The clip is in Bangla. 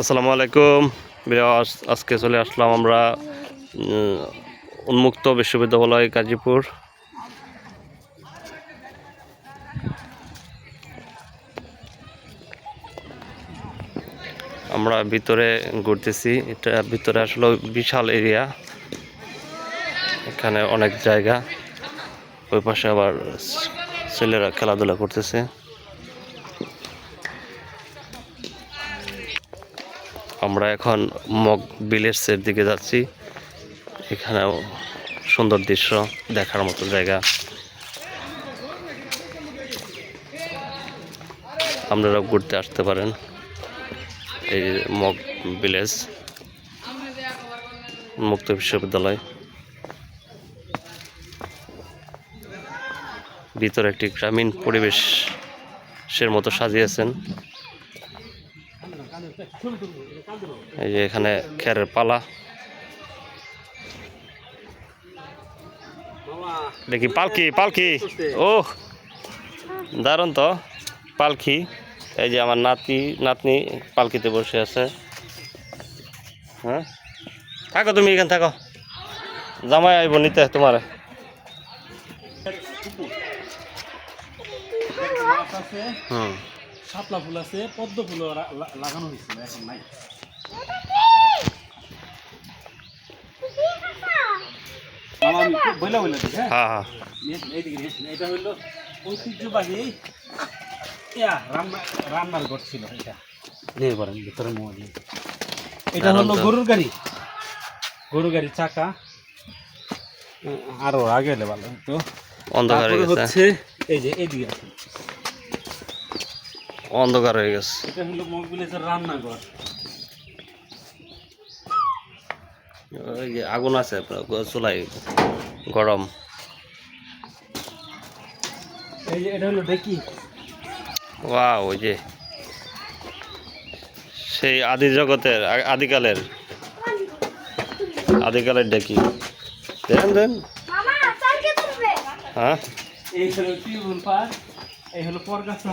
আসসালামু আলাইকুম। আজকে চলে আসলাম আমরা উন্মুক্ত বিশ্ববিদ্যালয় গাজীপুর। আমরা ভিতরে ঘুরতেছি। এটা ভিতরে আসলে বিশাল এরিয়া। এখানে অনেক জায়গা। ওই পাশে আবার ছেলেরা খেলাধুলা করতেছে। আমরা এখন মগ বিলেটসের দিকে যাচ্ছি। এখানেও সুন্দর দৃশ্য দেখার মতো জায়গা। আপনারাও ঘুরতে আসতে পারেন এই মগ ভিলেজ, মুক্ত বিশ্ববিদ্যালয়। ভিতরে একটি গ্রামীণ পরিবেশের মতো সাজিয়েছেন। এই যে এখানে খেরের পালা। দেখি, পালকি পালকি। ও দারুণ তো, পালকি। এই যে আমার নাতি নাতনি পালকিতে বসে আছে। হ্যাঁ? থাকো তুমি এখানে, থাকো। জামাই আইব নিতে তোমার। হুম। শাপলা ফুল আছে পদ্ম ফুলও রা- লা- লাগানো হয়েছিল এখন নাই। মামা আমি খুব বইলা বইলা দিই হ্যাঁ? এই- এইদিকে নিয়ে আসুন। এটা হইল ঐতিহ্যবাহী রান্নার ঘর ছিল এটা। নিয়ে পারেন ভিতরে মোয়া এটা হলো গরুর গাড়ি। গরুর গাড়ির চাকা। আরও আগে ভালো তো অন্ধকার হচ্ছে এই যে আছে। অন্ধকার হয়ে গেছে। এটা হলো মগবিলেজের রান্নাঘর। ওই যে আগুন আছে চুলাই গরম। এই যে এটা হলো ডেকি। ওয়া ওই যে সেই আদি জগতের আদিকালের আদিকালের ডেকি। দেন দেন। হ্যাঁ? এই হলো এই হলো পরগাছা।